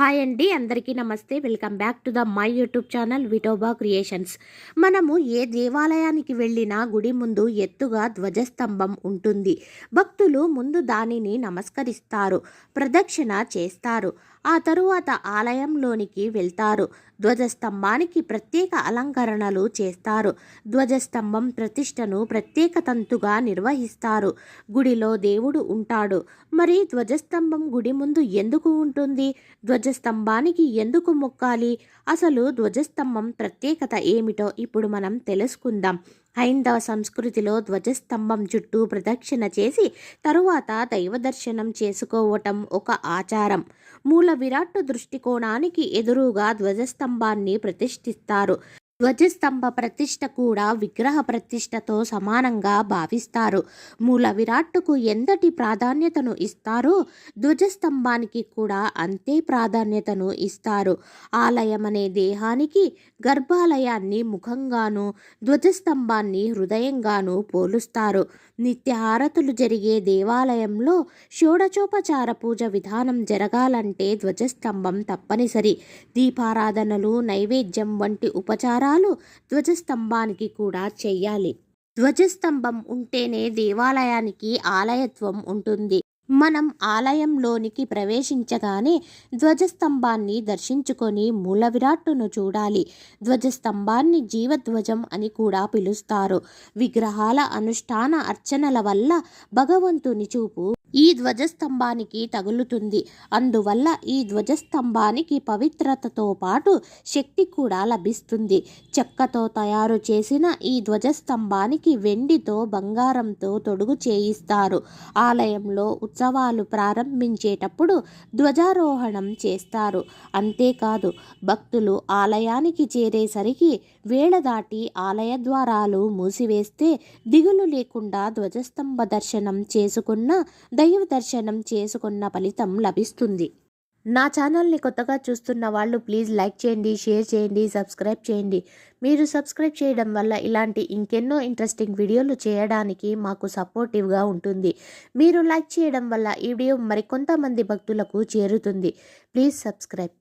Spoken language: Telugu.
హాయ్ అండి అందరికీ నమస్తే. Welcome back to the my YouTube channel Vitoba creations. మనము ఏ దేవాలయానికి వెళ్ళినా గుడి ముందు ఎత్తుగా ధ్వజస్తంభం ఉంటుంది. భక్తులు ముందు దానిని నమస్కరిస్తారు ప్రదక్షిణ చేస్తారు. ఆ తరువాత ఆలయంలోనికి వెళ్తారు. ధ్వజస్తంభానికి ప్రత్యేక అలంకరణలు చేస్తారు. ధ్వజస్తంభం ప్రతిష్టను ప్రత్యేక తంతుగా నిర్వహిస్తారు. గుడిలో దేవుడు ఉంటాడు. మరి ధ్వజస్తంభం గుడి ముందు ఎందుకు ఉంటుంది? ధ్వజస్తంభానికి ఎందుకు మొక్కాలి? అసలు ధ్వజస్తంభం ప్రత్యేకత ఏమిటో ఇప్పుడు మనం తెలుసుకుందాం. హైందవ సంస్కృతిలో ధ్వజస్తంభం చుట్టూ ప్రదక్షిణ చేసి తరువాత దైవ దర్శనం చేసుకోవటం ఒక ఆచారం. మూల విరాట్ దృష్టికోణానికి ఎదురుగా ధ్వజస్తంభాన్ని ప్రతిష్ఠిస్తారు. ధ్వజస్తంభ ప్రతిష్ట కూడా విగ్రహ ప్రతిష్టతో సమానంగా భావిస్తారు. మూల విరాట్టుకు ఎంతటి ప్రాధాన్యతను ఇస్తారో ధ్వజస్తంభానికి కూడా అంతే ప్రాధాన్యతను ఇస్తారు. ఆలయం అనే దేహానికి గర్భాలయాన్ని ముఖంగాను ధ్వజస్తంభాన్ని హృదయంగాను పోలుస్తారు. నిత్యహారతులు జరిగే దేవాలయంలో షోడచోపచార పూజ విధానం జరగాలంటే ధ్వజస్తంభం తప్పనిసరి. దీపారాధనలు నైవేద్యం వంటి ఉపచారాలు ధ్వజస్తంభానికి కూడా చెయ్యాలి ధ్వజస్తంభం ఉంటేనే దేవాలయానికి ఆలయత్వం ఉంటుంది. మనం ఆలయంలోనికి ప్రవేశించగానే ధ్వజస్తంభాన్ని దర్శించుకొని మూల విరాట్టును చూడాలి. ధ్వజస్తంభాన్ని జీవధ్వజం అని కూడా పిలుస్తారు. విగ్రహాల అనుష్ఠాన అర్చనల వల్ల భగవంతుని చూపు ఈ ధ్వజస్తంభానికి తగులుతుంది. అందువల్ల ఈ ధ్వజస్తంభానికి పవిత్రతతో పాటు శక్తి కూడా లభిస్తుంది. చెక్కతో తయారు చేసిన ఈ ధ్వజస్తంభానికి వెండితో బంగారంతో తొడుగు చేయిస్తారు. ఆలయంలో ఉత్సవాలు ప్రారంభించేటప్పుడు ధ్వజారోహణం చేస్తారు. అంతేకాదు భక్తులు ఆలయానికి చేరేసరికి వేళ దాటి ఆలయ ద్వారాలు మూసివేస్తే దిగులు లేకుండా ధ్వజస్తంభ దర్శనం చేసుకున్న దైవ దర్శనం చేసుకున్న ఫలితం లభిస్తుంది. నా ఛానల్ని కొత్తగా చూస్తున్న వాళ్ళు ప్లీజ్ లైక్ చేయండి షేర్ చేయండి సబ్స్క్రైబ్ చేయండి. మీరు సబ్స్క్రైబ్ చేయడం వల్ల ఇలాంటి ఇంకెన్నో ఇంట్రెస్టింగ్ వీడియోలు చేయడానికి మాకు సపోర్టివ్గా ఉంటుంది. మీరు లైక్ చేయడం వల్ల ఈ వీడియో మరికొంతమంది భక్తులకు చేరుతుంది. Please subscribe.